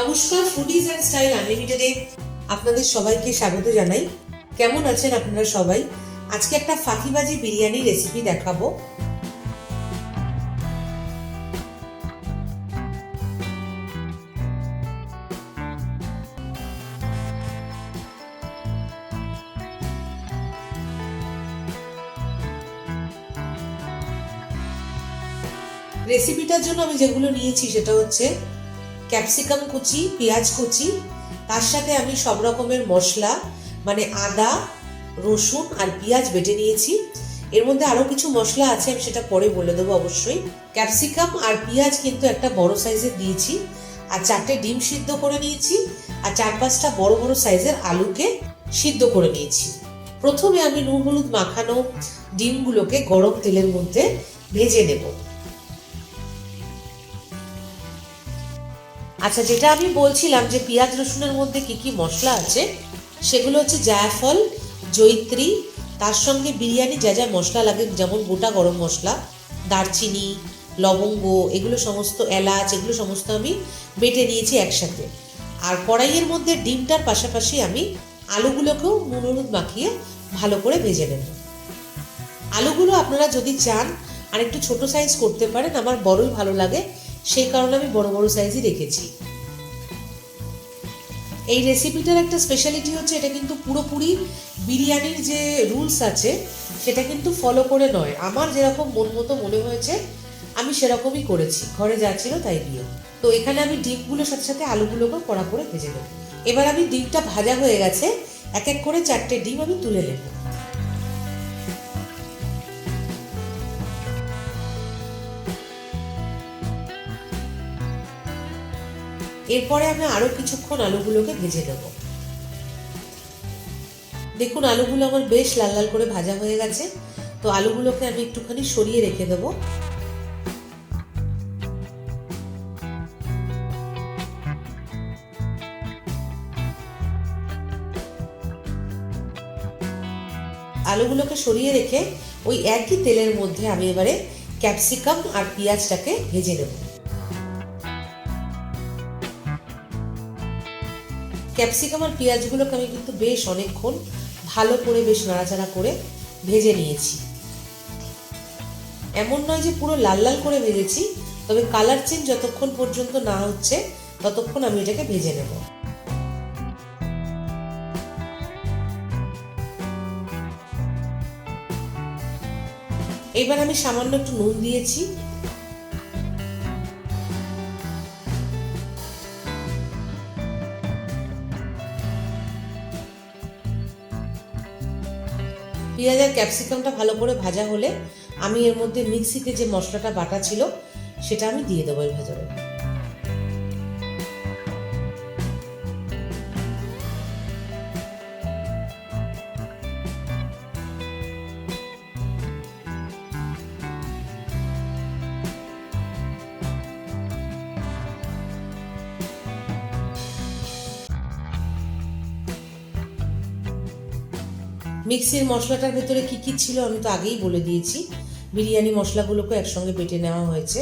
নমস্কার foodies and style আনলিমিটেডে আপনাদের সবাইকে স্বাগত জানাই। কেমন আছেন আপনারা সবাই? আজকে একটা ফাঁকিবাজি বিরিয়ানি রেসিপি দেখাবো। রেসিপিটার জন্য আমি যেগুলো নিয়েছি সেটা হচ্ছে ক্যাপসিকাম কুচি, পেঁয়াজ কুচি, তার সাথে আমি সব রকমের মশলা মানে আদা, রসুন আর পেঁয়াজ বেটে নিয়েছি। এর মধ্যে আরও কিছু মশলা আছে, আমি সেটা পরে বলে দেবো অবশ্যই। ক্যাপসিকাম আর পেঁয়াজ কিন্তু একটা বড় সাইজের দিয়েছি আর চারটে ডিম সিদ্ধ করে নিয়েছি আর চার পাঁচটা বড় বড় সাইজের আলুকে সিদ্ধ করে নিয়েছি। প্রথমে আমি নুন হলুদ মাখানো ডিমগুলোকে গরম তেলের মধ্যে ভেজে নেব। আচ্ছা যেটা আমি বলছিলাম যে পেঁয়াজ রসুনের মধ্যে কি কি মশলা আছে, সেগুলো হচ্ছে জায়ফল জৈত্রী তার সঙ্গে বিরিয়ানি যা যা মশলা লাগে, যেমন গোটা গরম মশলা, দারচিনি, লবঙ্গ, এগুলো সমস্ত এলাচ, এগুলো সমস্ত আমি বেটে নিয়েছি একসাথে। আর কড়াইয়ের মধ্যে ডিমটার পাশাপাশি আমি আলুগুলোকেও নুন হলুদ মাখিয়ে ভালো করে ভেজে নেব। আলুগুলো আপনারা যদি চান আর একটু ছোটো সাইজ করতে পারেন, আমার বড়ই ভালো লাগে। সেই কারণে আমি বড় বড় সাইজই রেখেছি। এই রেসিপিটার একটা স্পেশালিটি হচ্ছে, এটা কিন্তু পুরোপুরি বিরিয়ানির যে রুলস আছে, সেটা কিন্তু ফলো করে নয়। আমার যেরকম মন মতো মনে হয়েছে, আমি সেরকমই করেছি। ঘরে যা ছিল তাই দিয়ে। তো এখানে আমি ডিমগুলোর সাথে সাথে আলুগুলোকেও কড়া করে ভেজে নেব। এবার আমি ডিমটা ভাজা হয়ে গেছে, এক এক করে চারটে ডিম আমি তুলে নেব। এরপরে আমি আরও কিছুক্ষণ আলুগুলোকে ভেজে নেব। দেখুন, আলুগুলো আমার বেশ লাল লাল করে ভাজা হয়ে গেছে। তো আলুগুলোকে আমি একটুখানি সরিয়ে রেখে দেবো। আলুগুলোকে সরিয়ে রেখে ওই একই তেলের মধ্যে আমি এবারে ক্যাপসিকাম আর পেঁয়াজটাকে ভেজে নেব। ক্যাপসিকাম আর পেঁয়াজগুলোকে আমি কিন্তু বেশ অনেকক্ষণ ভালো করে বেশ নাড়াচাড়া করে ভেজে নিয়েছি। এমন নয় যে পুরো লাল লাল করে ভেজেছি, তবে কালার চেঞ্জ যতক্ষণ পর্যন্ত না হচ্ছে, ততক্ষণ আমি এটাকে ভেজে নেব। এবার আমি সামান্য একটু নুন দিয়েছি। পেঁয়াজ আর ক্যাপসিকামটা ভালো করে ভাজা হলে আমি এর মধ্যে মিক্সিতে যে মশলাটা বাটা ছিল, সেটা আমি দিয়ে দেবো এর ভেতরে। মিক্সির মশলাটার ভেতরে কি কি ছিল আমি তো আগেই বলে দিয়েছি। বিরিয়ানি মশলাগুলোকে একসঙ্গে বেটে নেওয়া হয়েছে।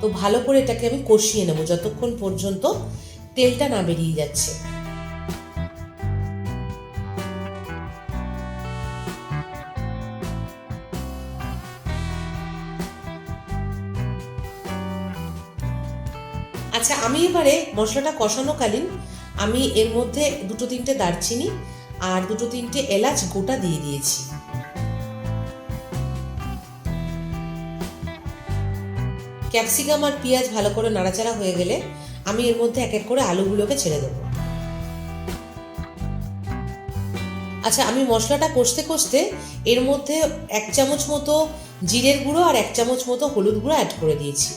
তো ভালো করে এটাকে আমি কষিয়ে নেব যতক্ষণ পর্যন্ত তেলটা না বেরিয়ে যাচ্ছে। আচ্ছা আমি এবারে মশলাটা কষানোকালীন আমি এর মধ্যে দুটো তিনটে দারচিনি আর দুটো তিনটে এলাচ গোটা দিয়ে দিয়েছি। ক্যাপসিকাম আর পেঁয়াজ ভালো করে নাড়াচাড়া হয়ে গেলে আমি এর মধ্যে এক এক করে আলুগুলোকে ছেড়ে দেবো। আচ্ছা আমি মশলাটা কষতে কষতে এর মধ্যে এক চামচ মতো জিরের গুঁড়ো আর এক চামচ মতো হলুদ গুঁড়ো অ্যাড করে দিয়েছি।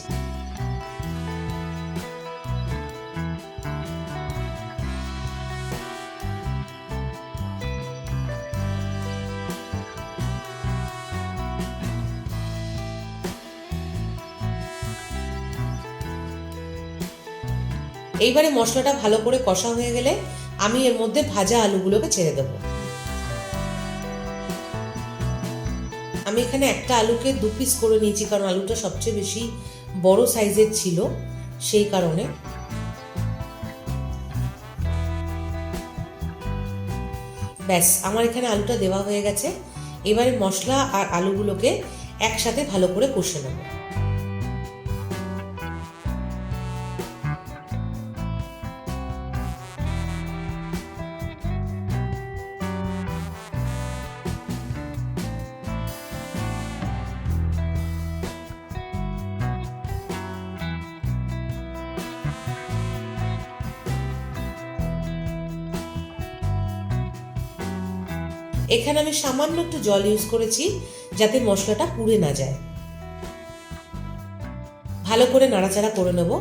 এইবারে মশলাটা ভালো করে কষা হয়ে গেলে আমি এর মধ্যে ভাজা আলুগুলোকে ছেড়ে দেবো। আমি এখানে একটা আলুকে দু পিস করে নিয়েছি, কারণ আলুটা সবচেয়ে বেশি বড় সাইজের ছিল সেই কারণে। ব্যাস, আমার এখানে আলুটা দেওয়া হয়ে গেছে। এবারে মশলা আর আলুগুলোকে একসাথে ভালো করে কষে নেব। এখানে আমি সামান্য একটু জল ইউজ করেছি যাতে মশলাটা পুড়ে না যায়। ভালো করে নাড়াচাড়া করে নেব।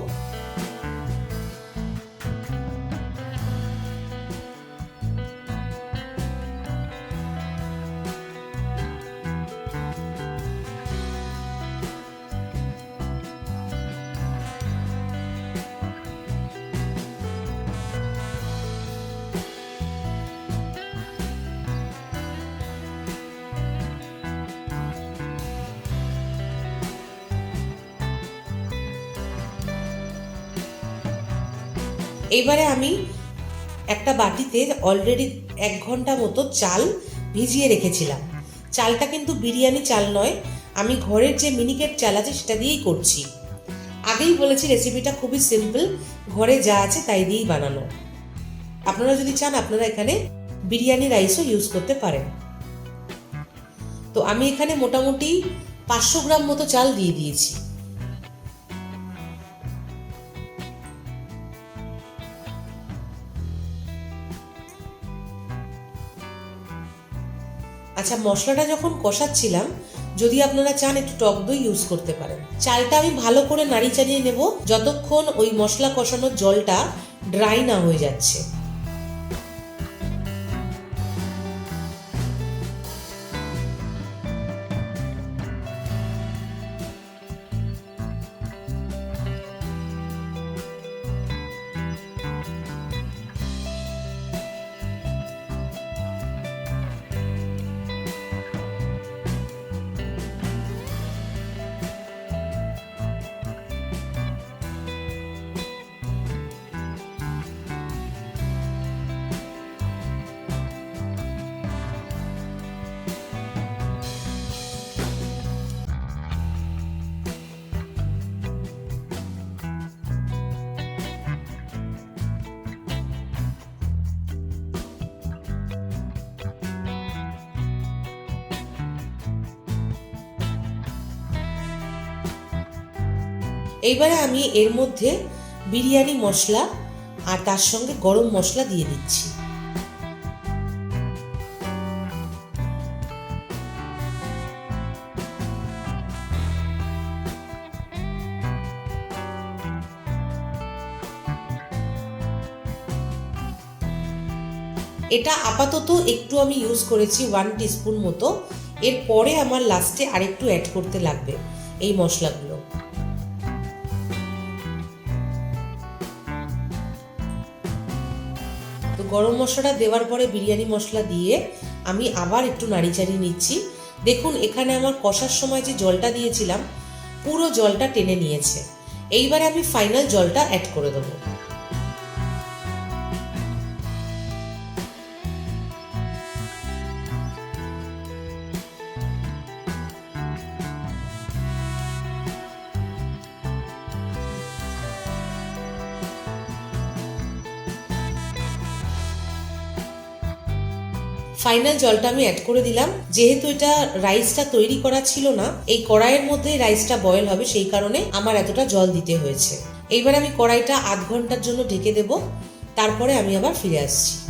এইবারে আমি একটা বাটিতে অলরেডি এক ঘণ্টা মতো চাল ভিজিয়ে রেখেছিলাম। চালটা কিন্তু বিরিয়ানি চাল নয়, আমি ঘরের যে মিনিকেট চাল আছে সেটা দিয়েই করছি। আগেই বলেছি রেসিপিটা খুবই সিম্পল ঘরে যা আছে তাই দিয়েই বানানো। আপনারা যদি চান, আপনারা এখানে বিরিয়ানি রাইসও ইউজ করতে পারেন। তো আমি এখানে মোটামুটি পাঁচশো গ্রাম মতো চাল দিয়ে দিয়েছি। আচ্ছা মশলাটা যখন কষাচ্ছিলাম, যদি আপনারা চান একটু টক দই ইউজ করতে পারেন। চালটা আমি ভালো করে নাড়ি চালিয়ে নেব, যতক্ষণ ওই মশলা কষানোর জলটা ড্রাই না হয়ে যাচ্ছে। এইবারে আমি এর মধ্যে বিরিয়ানি মশলা আর তার সঙ্গে গরম মশলা দিয়ে দিচ্ছি। এটা আপাতত একটু আমি ইউজ করেছি ওয়ান টিস্পুন মতো। এরপরে আমার লাস্টে আরেকটু অ্যাড করতে লাগবে এই মশলাগুলো। গরম মশলাটা দেওয়ার পরে বিরিয়ানি মশলা দিয়ে আমি আবার একটু নাড়ি চাড়িয়ে নিচ্ছি। দেখুন, এখানে আমার কষার সময় যে জলটা দিয়েছিলাম, পুরো জলটা টেনে নিয়েছে। এইবারে আমি ফাইনাল জলটা অ্যাড করে দেবো। ফাইনাল জলটা আমি অ্যাড করে দিলাম। যেহেতু এটা রাইসটা তৈরি করা ছিল না, এই কড়াইয়ের মধ্যে রাইসটা বয়েল হবে, সেই কারণে আমার এতটা জল দিতে হয়েছে। এইবার আমি কড়াইটা আধ ঘণ্টার জন্য ঢেকে দেব। তারপরে আমি আবার ফিরে আসছি।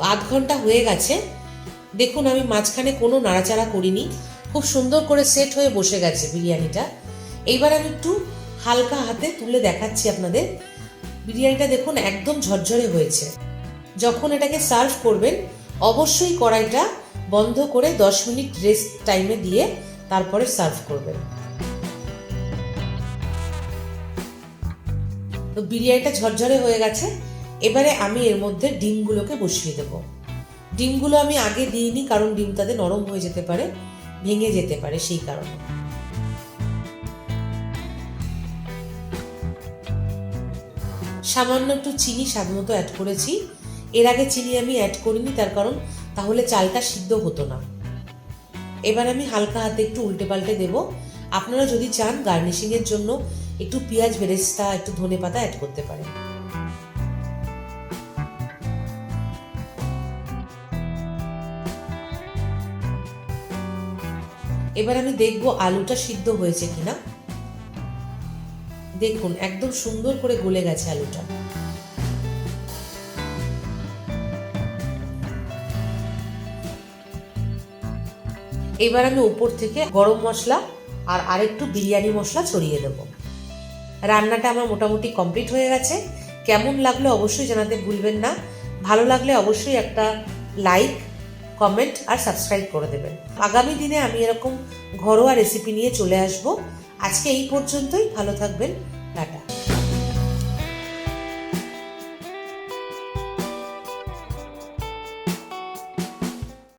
আধ ঘণ্টা হয়ে গেছে। দেখুন, আমি মাঝখানে কোনো নাড়াচাড়া করিনি। খুব সুন্দর করে সেট হয়ে বসে গেছে বিরিয়ানিটা। এইবার আমি একটু হালকা হাতে তুলে দেখাচ্ছি আপনাদের। বিরিয়ানিটা দেখুন, একদম ঝরঝরে হয়েছে। যখন এটাকে সার্ভ করবেন, অবশ্যই কড়াইটা বন্ধ করে দশ মিনিট রেস্ট টাইমে দিয়ে তারপরে সার্ভ করবেন। তো বিরিয়ানিটা ঝরঝরে হয়ে গেছে। এবারে আমি এর মধ্যে ডিমগুলোকে বসিয়ে দেব। ডিমগুলো আমি আগে দিইনি, কারণ ডিম তাতে নরম হয়ে যেতে পারে, ভেঙে যেতে পারে সেই কারণে। সামান্য একটু চিনি স্বাদ মতো অ্যাড করেছি। এর আগে চিনি আমি অ্যাড করিনি, তার কারণ তাহলে চালটা সিদ্ধ হতো না। এবার আমি হালকা হাতে একটু উল্টে পাল্টে দেব। আপনারা যদি চান, গার্নিশিংয়ের জন্য একটু পেঁয়াজ, বেরেস্তা, একটু ধনে পাতা অ্যাড করতে পারেন। এবার আমি দেখব আলুটা সিদ্ধ হয়েছে কিনা। দেখুন, একদম সুন্দর করে গলে গেছে আলুটা। এবার আমি উপর থেকে গরম মশলা আর আরেকটু বিরিয়ানি মশলা ছড়িয়ে দেব। রান্নাটা আমার মোটামুটি কমপ্লিট হয়ে গেছে। কেমন লাগল অবশ্যই জানাতে ভুলবেন না। ভালো লাগলে অবশ্যই একটা লাইক কমেন্ট আর সাবস্ক্রাইব করে দেবেন। আগামী দিনে আমি এরকম ঘরোয়া রেসিপি নিয়ে চলে আসব। আজকে এই পর্যন্তই, ভালো থাকবেন।